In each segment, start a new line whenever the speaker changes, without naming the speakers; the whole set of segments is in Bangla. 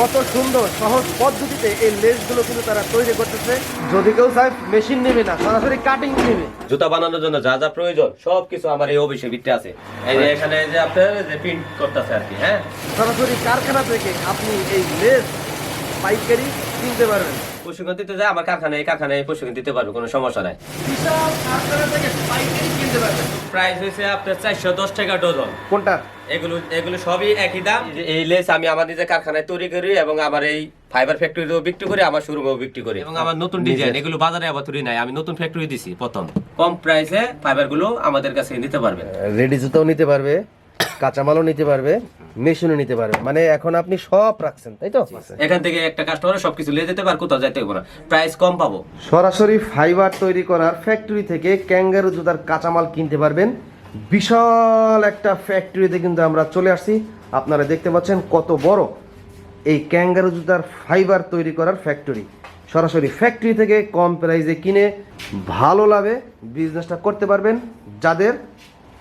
কত সুন্দর সহজ পদ্ধতিতে এই লেসগুলো কিন্তু তারা তৈরি করতেছে। যদি কেউ চায় মেশিন নেবে না সরাসরি কাটিং নেবে।
জুতা বানানোর জন্য যা যা প্রয়োজন সব কিছু আমার এই অফিসে ভিত্তি আছে। এই যে এখানে যে আপনার যে প্রিন্ট করতেছে আর কি হ্যাঁ?
সরাসরি কারখানা থেকে আপনি এই লেস পাইকারি কিনতে পারবেন।
প্রশিক্ষণ দিতে যায় আমার কারখানায় এই কারখানায় প্রশিক্ষণ দিতে পারবে কোনো সমস্যা নাই। প্রাইস হয়েছে আপনার চারশো দশ টাকা ডজন।
কোনটা?
এগুলো এগুলো সবই একই দাম। এই যে এই লেস আমি আমার নিজের কারখানায় তৈরি করি এবং আমার এই ফাইবার ফ্যাক্টরিতেও বিক্রি করি আমার শোরুমেও বিক্রি করি। এবং আমার নতুন ডিজাইন এগুলো বাজারে আবার তৈরি নাই আমি নতুন ফ্যাক্টরি দিছি প্রথম। কম প্রাইসে ফাইবারগুলো আমাদের কাছে নিতে পারবে।
রেডি জুতাও নিতে পারবে। কাঁচামালও নিতে পারবে মেশিনও নিতে পারবে। মানে এখন আপনি সব রাখছেন তাই তো?
এখান থেকে একটা কাস্টমার সবকিছু নিয়ে যেতে পার কোথাও যাইতে না। প্রাইস কম পাবো।
সরাসরি ফাইবার তৈরি করার ফ্যাক্টরি থেকে ক্যাঙ্গারু জুতার কাঁচামাল কিনতে পারবেন। বিশাল একটা ফ্যাক্টরিতে কিন্তু আমরা চলে আসছি। আপনারা দেখতে পাচ্ছেন কত বড় এই ক্যাঙ্গারু জুতার ফাইবার তৈরি করার ফ্যাক্টরি সরাসরি ফ্যাক্টরি থেকে কম প্রাইসে কিনে ভালো লাভে বিজনেসটা করতে পারবেন। যাদের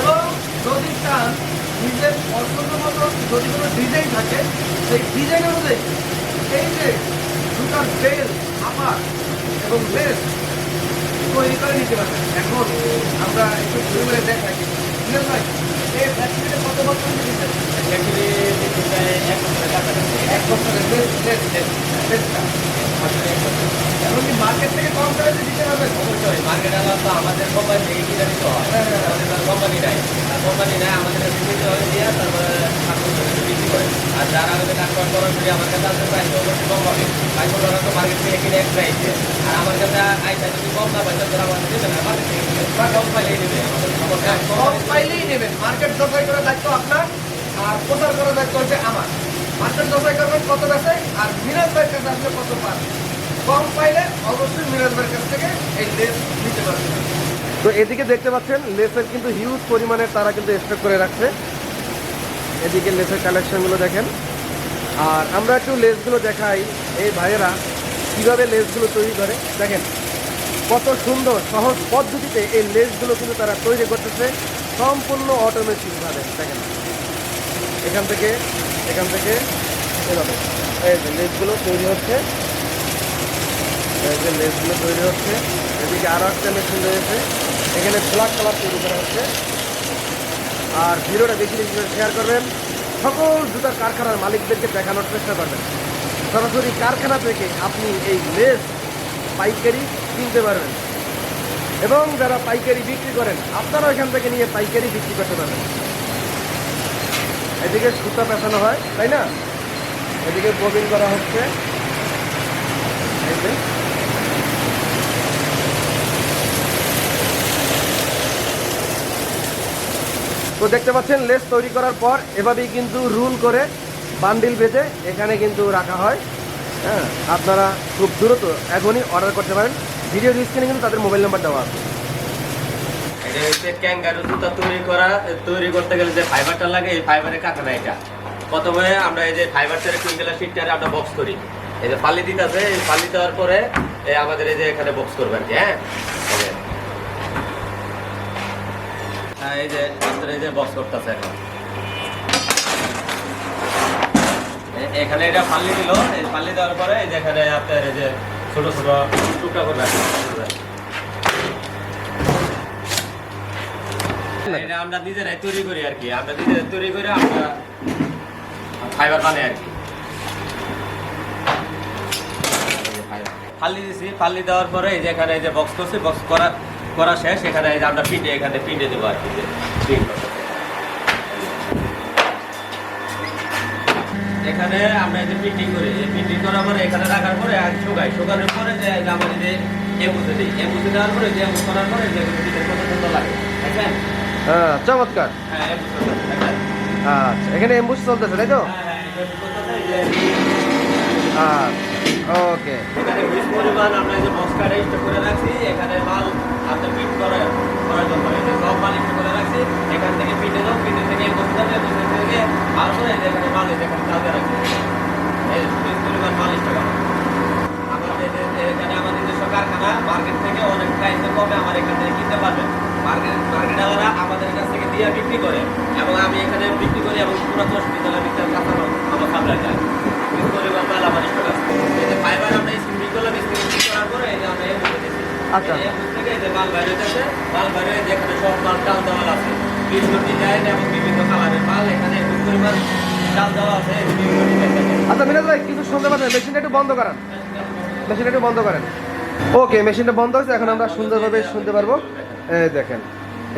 এবং যদি চান নিজের পছন্দ মতো যদি কোনো ডিজাইন থাকে সেই ডিজাইন অনুযায়ী এই যে জুতার বেল আপার এবং লেস তৈরি করে নিতে পারবেন। এখন আমরা একটু ঘুরে ঘুরে দেখাই বুঝলেন ভাই? এই ফ্যাক্টরিতে কত বছর এখন কি মার্কেট থেকে কম করে দিতে পারবেন?
অবশ্যই মার্কেট আলাদা তো আমাদের কোম্পানি থেকে কিনে নিতে হয় আমাদের কোম্পানি নাই কোম্পানি নাই আমাদের কাছে নিতে হয় দিয়ে তারপরে ঠাকুর বিক্রি করে করার আমার কাছে প্রাইস অবশ্যই কম হবে। প্রাইস ওরা তো মার্কেট থেকে কিনে এক প্রাইসে আর আমার কাছে আইসা যদি কম না পাই তাহলে আমাদের দেবে না মার্কেট থেকে কম পাইলেই নেবে আমাদের
কম পাইলেই নেবেন মার্কেট করার দায়িত্ব আপনার আর প্রচার করার দায়িত্ব হচ্ছে আমার। মার্কেট করবেন কত আর মিরাজ ভাইয়ের কাছে আসলে কত পান? কম পাইলে অবশ্যই মিরাজ ভাইয়ের কাছ থেকে এই লেস নিতে পারবেন। তো এদিকে দেখতে পাচ্ছেন লেসের কিন্তু হিউজ পরিমাণে তারা কিন্তু স্টক করে রাখছে। এদিকে লেসের কালেকশনগুলো দেখেন। আর আমরা একটু লেসগুলো দেখাই এই ভাইয়েরা, কীভাবে লেসগুলো তৈরি করে। দেখেন, কত সুন্দর, সহজ পদ্ধতিতে এই লেসগুলো কিন্তু তারা তৈরি করতেছে, সম্পূর্ণ অটোমেটিকভাবে দেখেন, এখান থেকে এখান থেকে, এভাবে। এই যে লেসগুলো তৈরি হচ্ছে, এই যে লেসগুলো তৈরি হচ্ছে, এদিকে আরও একটা মেশিন রয়েছে, এখানে ব্ল্যাক কালার তৈরি করা হচ্ছে। আর ভিডিওটা বেশি বেশি শেয়ার করবেন। সকল জুতার কারখানার মালিকদেরকে দেখানোর চেষ্টা করবেন। সরাসরি কারখানা থেকে আপনি এই লেস, পাইকারি কিনতে পারবেন। এবং যারা পাইকারি বিক্রি করেন আপনারা এখান থেকে নিয়ে পাইকারি বিক্রি করতে পারবেন। এদিকে সুতা পেঁচানো হয়, তাই না? এদিকে ববিন করা হচ্ছে এই যে। তো দেখতে পাচ্ছেন, লেস তৈরি করার পর এভাবেই কিন্তু রুল করে বান্ডিল বেঁধে এখানে কিন্তু রাখা হয়। হ্যাঁ আপনারা খুব দ্রুত এখনই অর্ডার করতে পারেন। ভিডিও স্ক্রিনে কিন্তু তাদের মোবাইল নাম্বার দেওয়া আছে।
এটা হচ্ছে তৈরি করা, তৈরি করতে গেলে যে ফাইবারটা লাগে, এই এটা। প্রথমে আমরা এই যে ফাইবার বক্স করি। এই যে পাল্লি দিতে আছে, এই দেওয়ার পরে আমাদের এই যে এখানে বক্স করবেন হ্যাঁ? এই যে। এই যে বক্স করতেছে এখন। এখানে এটা পাল্লি দিল। এই পাল্লি দেওয়ার পরে এই যে এখানে আপনার এই যে ছোট ছোট টুকরা করে এটা আমরা নিজেরাই তৈরি করি আর কি। আমরা নিজেরাই তৈরি করে আমরা ফাইবার বানাই আর কি। ফাল্লি দিছি ফাল্লি দেওয়ার পরে এই যে এখানে এই যে বক্স করছি বক্স করা করা শেষ এখানে আমরা পিঠে এখানে পিঠে দেবো আর কি। এখানে আমরা যে প্রিন্টিং করি প্রিন্টিং করার পরে এখানে রাখার পরে শুকাই। শুকানোর পরে যে আমরা যে এমুসে দিই এমুসে দেওয়ার পরে যে এমুস করার পরে যে কত সুন্দর লাগে। দেখেন?
হ্যাঁ চমৎকার।
হ্যাঁ
আচ্ছা এখানে এম্বুস চলতেছে তাই তো?
হ্যাঁ হ্যাঁ
আচ্ছা। ওকে
এখানে বিশ পরিমাণ আমরা যে বস্তাটা স্টক করে রাখছি, এখানে মাল আপনার ফিট করে, করার জন্য যে সব মাল ইস্ট করে রাখছি। এখান থেকে পিঠে দাও পিটে থেকে বস্তা যাবে বস্তা থেকে করে এখানে মাল এখানে চালিয়ে রাখছি এই হিউজ পরিমাণ মাল স্টক আছে আমাদের যে- যে এখানে আমাদের নিজস্ব কারখানা মার্কেট থেকে অনেক প্রাইসে কমে আমার এখান থেকে কিনতে পারবেন মার্কেট মার্কেটাররা আমাদের কাছ থেকে দিয়ে বিক্রি করে এবং আমি এখানে বিক্রি করি এবং পুরো দশ বিতলা বিতলা কাঁচানো আমার সাপ্লাই যায় হিউজ পরিমাণ মাল আমার স্টক আছে এই যে ফাইবার আমরা স্পিনিং করলাম স্পিনিং করার পরে এই যে আমরা এই মুখে দিচ্ছি
আচ্ছা।
এই মুখ থেকে এই যে মাল বাইরে হইতেছে মাল বাইরে হয়ে যেখানে সব মাল চাল দেওয়া আছে বিভিন্ন ডিজাইন এবং বিভিন্ন কালারের মাল এখানে হিউজ পরিমাণ চাল দেওয়া আছে বিভিন্ন
আচ্ছা মিনাজ ভাই কিছু শুনতে পাচ্ছেন? মেশিনটা একটু বন্ধ করেন। মেশিনটা একটু বন্ধ করেন। ওকে মেশিনটা বন্ধ হয়েছে এখন আমরা সুন্দরভাবে শুনতে পারব। দেখেন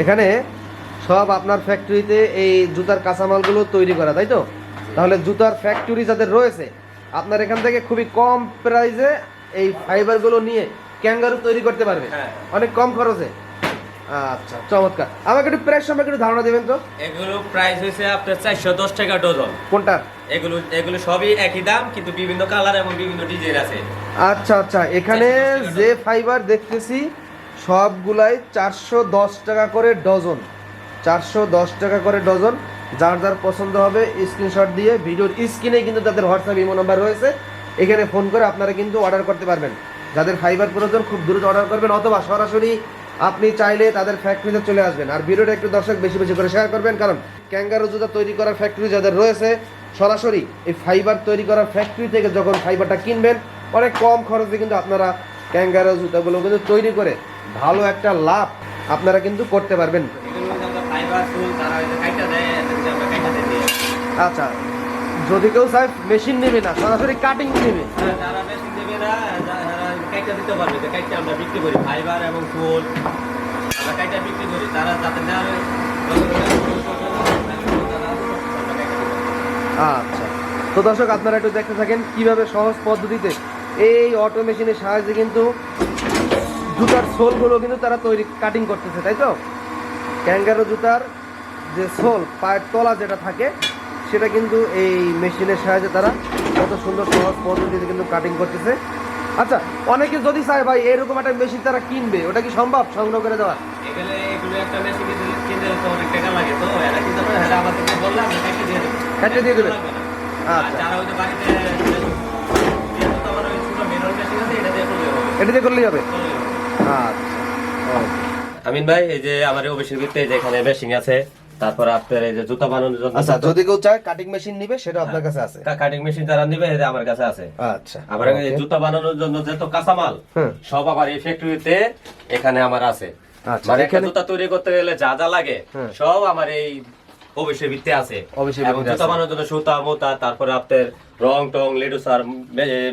এখানে সব আপনার ফ্যাক্টরিতে এই জুতার কাঁচামালগুলো তৈরি করা তাই তো? তাহলে জুতার ফ্যাক্টরি যাদের রয়েছে আপনার এখান থেকে খুবই কম প্রাইসে এই ফাইবারগুলো নিয়ে ক্যাঙ্গারু তৈরি করতে পারবে।
হ্যাঁ।
অনেক কম খরচে। আচ্ছা চমৎকার। আমাকে একটু প্রাইস সম্পর্কে একটু ধারণা দেবেন তো?
এগুলো প্রাইস হয়েছে আপনার চারশো দশ টাকা ডজন
কোনটা?
এগুলো এগুলো সবই একই দাম কিন্তু বিভিন্ন কালার এবং বিভিন্ন ডিজাইন আছে।
আচ্ছা আচ্ছা এখানে যে ফাইবার দেখতেছি সবগুলাই চারশো দশ টাকা করে ডজন চারশো দশ টাকা করে ডজন যার যার পছন্দ হবে স্ক্রিনশট দিয়ে ভিডিওর স্ক্রিনে কিন্তু তাদের হোয়াটসঅ্যাপ ইমো নাম্বার রয়েছে। এখানে ফোন করে আপনারা কিন্তু অর্ডার করতে পারবেন। যাদের ফাইবার প্রয়োজন খুব দ্রুত অর্ডার করবেন অথবা সরাসরি আপনি চাইলে তাদের ফ্যাক্টরিতে চলে আসবেন। আর ভিডিওটা একটু দর্শক বেশি বেশি করে শেয়ার করবেন, কারণ ক্যাঙ্গারো জুতা তৈরি করার ফ্যাক্টরি যাদের রয়েছে, সরাসরি এই ফাইবার তৈরি করার ফ্যাক্টরি থেকে যখন ফাইবারটা কিনবেন, অনেক কম খরচে কিন্তু আপনারা ক্যাঙ্গারো জুতাগুলো কিন্তু তৈরি করে ভালো একটা লাভ আপনারা কিন্তু করতে পারবেন। আচ্ছা যদি কেউ চায় মেশিন নেবে না, সরাসরি কাটিং নেবে।
না কাইটা দিতে পারবে তো কাইটা আমরা বিক্রি করি, ফাইবার এবং ফুল। আমরা কাইটা বিক্রি করি, তারা যাতে নেওয়ার
আচ্ছা। তো দর্শক, আপনারা একটু দেখতে থাকেন কীভাবে সহজ পদ্ধতিতে এই অটো মেশিনের সাহায্যে কিন্তু জুতার সোলগুলো কিন্তু তারা তৈরি কাটিং করতেছে, তাই তো? ক্যাঙ্গারো জুতার যে সোল, পায়ের তলা যেটা থাকে, সেটা কিন্তু এই মেশিনের সাহায্যে তারা কত সুন্দর সহজ পদ্ধতিতে কিন্তু কাটিং করতেছে। আচ্ছা অনেকে যদি চায় ভাই এরকম একটা মেশিন তারা কিনবে ওটা কি সম্ভব? সংগ্রহ করে দেওয়া
এগুলো এগুলো একটা মেশিন কিনতে তো অনেক টাকা লাগে তো এরা কিনতে পারে আমাদেরকে বললে আমরা দিয়ে দেবো।
দিয়ে আচ্ছা।
যারা বাড়িতে মেশিন এটা দিয়ে
করলেই হবে? আচ্ছা
আমিন ভাই এই যে আমার অফিসের ভিতরে এই যে এখানে মেশিং আছে তারপর আপনার এই যে জুতা বানানোর জন্য
আচ্ছা যদি কেউ চায় কাটিং মেশিন নিবে সেটা আপনার কাছে আছে।
কাটিং মেশিন যারা নিবে যে আমার কাছে আছে।
আচ্ছা
আমার এই জুতা বানানোর জন্য যে তো কাঁচামাল
মাল
সব আমার এই ফ্যাক্টরিতে এখানে আমার আছে।
আচ্ছা,
মানে
এখানে-
জুতা তৈরি করতে গেলে যা যা লাগে সব আমার এই অফিসের ভিত্তে আছে।
অফিসের
এবং জুতা বানানোর জন্য সুতা মোতা তারপরে আপনার রং টং লেডুসার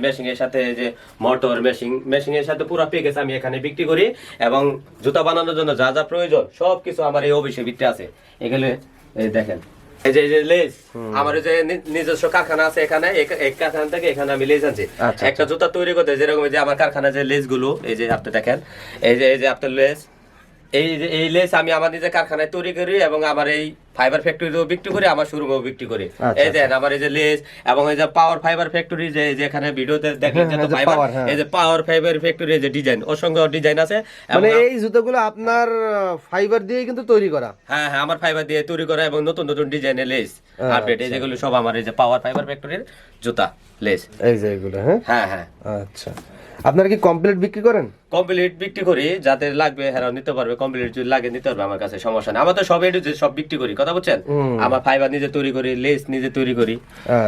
মেশিং এর সাথে যে মোটর মেশিং মেশিং এর সাথে পুরো প্যাকেজ আমি এখানে বিক্রি করি এবং জুতা বানানোর জন্য যা যা প্রয়োজন সব কিছু আমার এই অফিসের ভিত্তে আছে। এগুলো এই দেখেন এই যে এই যে লেস আমার যে নিজস্ব কারখানা আছে এখানে এই কারখানা থেকে এখানে আমি লেস আনছি।
আচ্ছা,
একটা জুতা তৈরি করতে যেরকম যে আমার কারখানায় যে লেসগুলো এই যে আপনি দেখেন এই যে এই যে আপনার লেস এই যে এই লেস আমি আমার নিজের কারখানায় তৈরি করি এবং আমার এই ফাইবার ফ্যাক্টরিতেও বিক্রি করি আমার শোরুমেও বিক্রি করি।
আচ্ছা,
এই দেখেন আমার এই যে লেস এবং এই যে পাওয়ার ফাইবার ফ্যাক্টরি যে এই যে এখানে ভিডিওতে দেখেন
হ্যাঁ,
যে ফাইবার। এই যে পাওয়ার ফাইবার ফ্যাক্টরি যে ডিজাইন অসংখ্য ডিজাইন আছে।
মানে এই জুতোগুলো আপনার ফাইবার দিয়ে কিন্তু তৈরি করা?
হ্যাঁ হ্যাঁ আমার ফাইবার দিয়ে তৈরি করা এবং নতুন নতুন ডিজাইনের লেস
আচ্ছা।
আপডেট এই যেগুলো সব আমার এই যে পাওয়ার ফাইবার ফ্যাক্টরির জুতা লেস
এই যে এগুলো হ্যাঁ?
হ্যাঁ হ্যাঁ।
আচ্ছা। আপনারা কি কমপ্লিট বিক্রি করেন?
কমপ্লিট বিক্রি করি যাদের লাগবে হেরাও নিতে পারবে কমপ্লিট যদি লাগে নিতে পারবে আমার কাছে সমস্যা নেই। আমার তো সব এডু সব বিক্রি করি কথা বলছেন আমার ফাইবার নিজে তৈরি করি লেস নিজে তৈরি করি।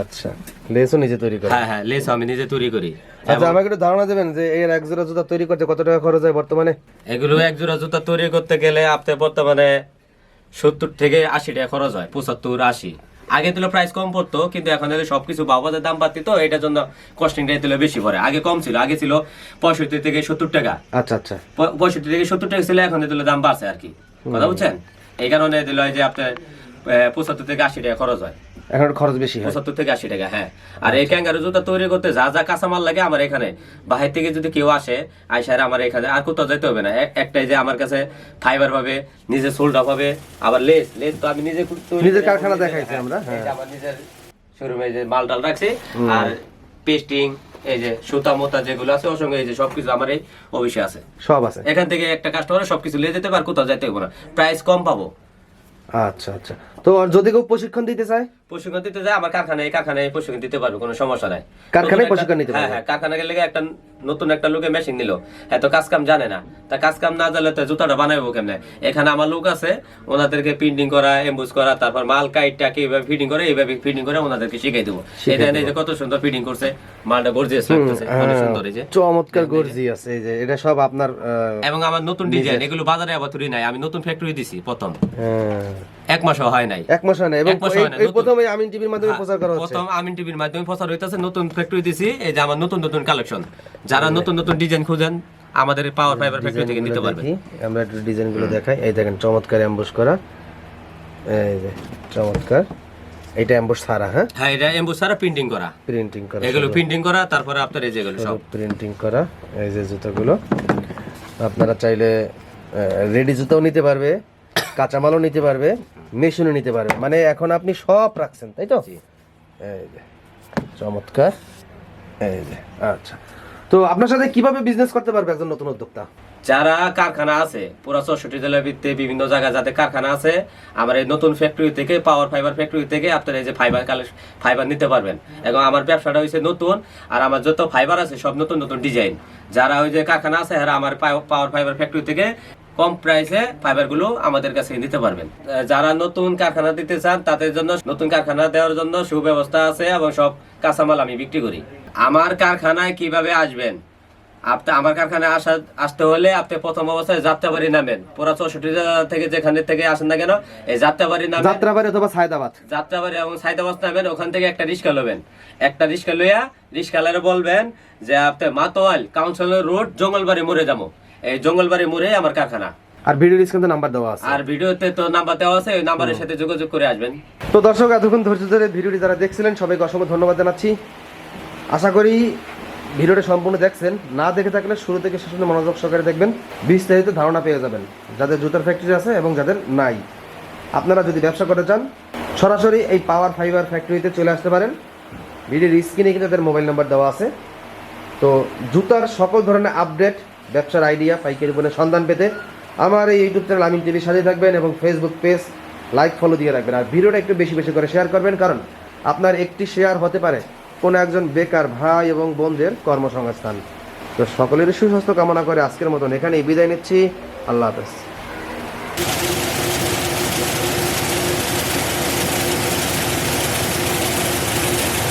আচ্ছা লেসও নিজে তৈরি করি।
হ্যাঁ হ্যাঁ লেস আমি নিজে তৈরি করি।
আচ্ছা আমাকে একটু ধারণা দেবেন যে এর এক জোড়া জুতা তৈরি করতে কত টাকা খরচ হয় বর্তমানে?
এগুলো এক জোড়া জুতা তৈরি করতে গেলে আপনার বর্তমানে সত্তর থেকে আশি টাকা খরচ হয় পঁচাত্তর আশি। আগে দিলে প্রাইস কম পড়তো কিন্তু এখন যদি সবকিছু বাবাদের দাম বাড়তি তো এটার জন্য কস্টিংটা দিলে বেশি পড়ে। আগে কম ছিল আগে ছিল পঁয়ষট্টি থেকে সত্তর টাকা।
আচ্ছা আচ্ছা।
পঁয়ষট্টি থেকে সত্তর টাকা ছিল এখন দিলে দাম বাড়ছে আর কি। কথা বুঝছেন? এই কারণে দিল যে আপনার পঁচাত্তর থেকে আশি টাকা খরচ হয়।
এখন খরচ বেশি হয়।
পঁচাত্তর থেকে আশি টাকা হ্যাঁ। আর এই ক্যাঙ্গারু জুতা তৈরি করতে যা যা কাঁচামাল লাগে আমার এখানে। বাহির থেকে যদি কেউ আসে আইসার আমার এখানে আর কোথাও যেতে হবে না। এক- একটাই যে আমার কাছে ফাইবার পাবে নিজে সোল্ডা পাবে আবার লেস লেস তো আমি নিজে
নিজের কারখানা দেখাইছি আমরা, হ্যাঁ।
আমার নিজের শোরুমে যে মাল টাল রাখছি আর পেস্টিং এই যে সুতা মোতা যেগুলো আছে ওর সঙ্গে এই যে সবকিছু আমার এই অফিসে আছে।
সব আছে?
এখান থেকে একটা কাস্টমার সবকিছু নিয়ে যেতে পারে কোথাও যাইতে হবে না। প্রাইস কম পাবো।
আচ্ছা আচ্ছা। তো যদি কেউ প্রশিক্ষণ দিতে চায়?
প্রশিক্ষণ দিতে যায় আমার কারখানায় কারখানায় প্রশিক্ষণ দিতে পারবে কোনো সমস্যা নাই।
কারখানায় প্রশিক্ষণ নিতে
হ্যাঁ হ্যাঁ কারখানা গেলে একটা নতুন একটা লোকে মেশিন নিল। এত কাজ কাম জানে না। তা কাজ কাম না জানলে তো জুতাটা বানাবো কেমনে? এখানে আমার লোক আছে ওনাদেরকে প্রিন্টিং করা এমবুজ করা তারপর মাল কাইটটা কীভাবে ফিটিং করে এইভাবে ফিটিং করে ওনাদেরকে শিখাই দেবো। এই এই যে কত সুন্দর ফিটিং করছে মালটা গর্জিয়াস লাগতেছে অনেক সুন্দর এই যে।
চমৎকার গর্জি আছে এই যে এটা সব আপনার
এবং আমার নতুন ডিজাইন এগুলো বাজারে আবার নাই আমি নতুন ফ্যাক্টরি দিছি প্রথম।
হ্যাঁ,
এক মাসও হয় নাই।
এক মাস হয় না এবং
হয়
এই-। প্রথমে আমিন টিভির মাধ্যমে প্রচার করা হচ্ছে।
হ্যাঁ, প্রথম আমিন টিভির মাধ্যমে প্রচার হইতেছে। নতুন ফ্যাক্টরি দিছি এই যে আমার নতুন নতুন কালেকশন যারা নতুন নতুন ডিজাইন খুঁজেন আমাদের পাওয়ার ফাইবার ফ্যাক্টরি থেকে নিতে পারবে
আমরা একটু ডিজাইনগুলো দেখাই। এই দেখেন চমৎকার অ্যাম্বুশ করা। এই যে চমৎকার। এটা অ্যাম্বুশ সারা হ্যাঁ?
হ্যাঁ এটা এমবুস ছাড়া প্রিন্টিং করা।
প্রিন্টিং করা
এগুলো প্রিন্টিং করা তারপরে আপনার এই যেগুলো সব।
প্রিন্টিং করা এই যে জুতোগুলো। আপনারা চাইলে রেডি জুতাও নিতে পারবে কাঁচামালও নিতে পারবে। মেশিনও নিতে পারবে মানে এখন আপনি সব রাখছেন তাই তো? এই যে চমৎকার। এই যে আচ্ছা। তো আপনার সাথে কীভাবে বিজনেস করতে পারবে একজন নতুন উদ্যোক্তা?
যারা কারখানা আছে পুরা চৌষট্টি জেলার ভিত্তিতে বিভিন্ন জায়গায় যাতে কারখানা আছে আমার এই নতুন ফ্যাক্টরি থেকে পাওয়ার ফাইবার ফ্যাক্টরি থেকে আপনারা এই যে ফাইবার কালেকশন ফাইবার নিতে পারবেন। এবং আমার ব্যবসাটা হয়েছে নতুন আর আমার যত ফাইবার আছে সব নতুন নতুন ডিজাইন যারা ওই যে কারখানা আছে আমার পাওয়ার ফাইবার ফ্যাক্টরি থেকে কম প্রাইসে ফাইবারগুলো আমাদের কাছে নিতে পারবেন। যারা নতুন কারখানা দিতে চান তাদের জন্য নতুন কারখানা দেওয়ার জন্য সুব্যবস্থা আছে এবং সব কাঁচামাল আমি বিক্রি করি। আমার কারখানায় কীভাবে আসবেন? আপনি আমার কারখানায় আসা আসতে হলে আপনি প্রথম অবস্থায় যাত্রাবাড়ি নামেন। পুরা চৌষট্টি থেকে যেখানে থেকে আসেন না কেন এই যাত্রাবাড়ি নামেন।
যাত্রাবাড়ি অথবা সায়দাবাদ।
যাত্রাবাড়ি এবং সাইদাবাস নামেন ওখান থেকে একটা রিক্সা লবেন। একটা রিক্সা লইয়া রিক্সালারে বলবেন যে আপনি মাতোয়াল কাউন্সিলর রোড জঙ্গলবাড়ি মোড়ে যাব। এই জঙ্গলবাড়ি মোড়ে আমার কারখানা।
আর ভিডিও স্ক্রিনে নাম্বার দেওয়া আছে।
আর ভিডিওতে তো নাম্বার দেওয়া আছে ওই নাম্বারের সাথে যোগাযোগ করে আসবেন।
তো দর্শক এতক্ষণ ধৈর্য ধরে ভিডিওটি যারা দেখছিলেন সবাইকে অসংখ্য ধন্যবাদ জানাচ্ছি। আশা করি ভিডিওটি সম্পূর্ণ দেখছেন। না দেখে থাকলে শুরু থেকে শেষ পর্যন্ত মনোযোগ সহকারে দেখবেন। বিস্তারিত ধারণা পেয়ে যাবেন যাদের জুতার ফ্যাক্টরি আছে এবং যাদের নাই। আপনারা যদি ব্যবসা করতে চান সরাসরি এই পাওয়ার ফাইবার ফ্যাক্টরিতে চলে আসতে পারেন। ভিডিওর স্ক্রিনে কিন্তু তাদের মোবাইল নাম্বার দেওয়া আছে। তো জুতার সকল ধরনের আপডেট ব্যবসার আইডিয়া, পাইকারি বলে সন্ধান পেতে আমার এই ইউটিউব চ্যানেল আমিন টিভি সাথে থাকবেন এবং ফেসবুক পেজ লাইক ফলো দিয়ে রাখবেন। আর ভিডিওটা একটু বেশি বেশি করে শেয়ার করবেন কারণ আপনার একটি শেয়ার হতে পারে কোনো একজন বেকার ভাই এবং বোনদের কর্মসংস্থান। তো সকলেরই সুস্বাস্থ্য কামনা করে আজকের মতন এখানেই বিদায় নিচ্ছি। আল্লাহ হাফেজ।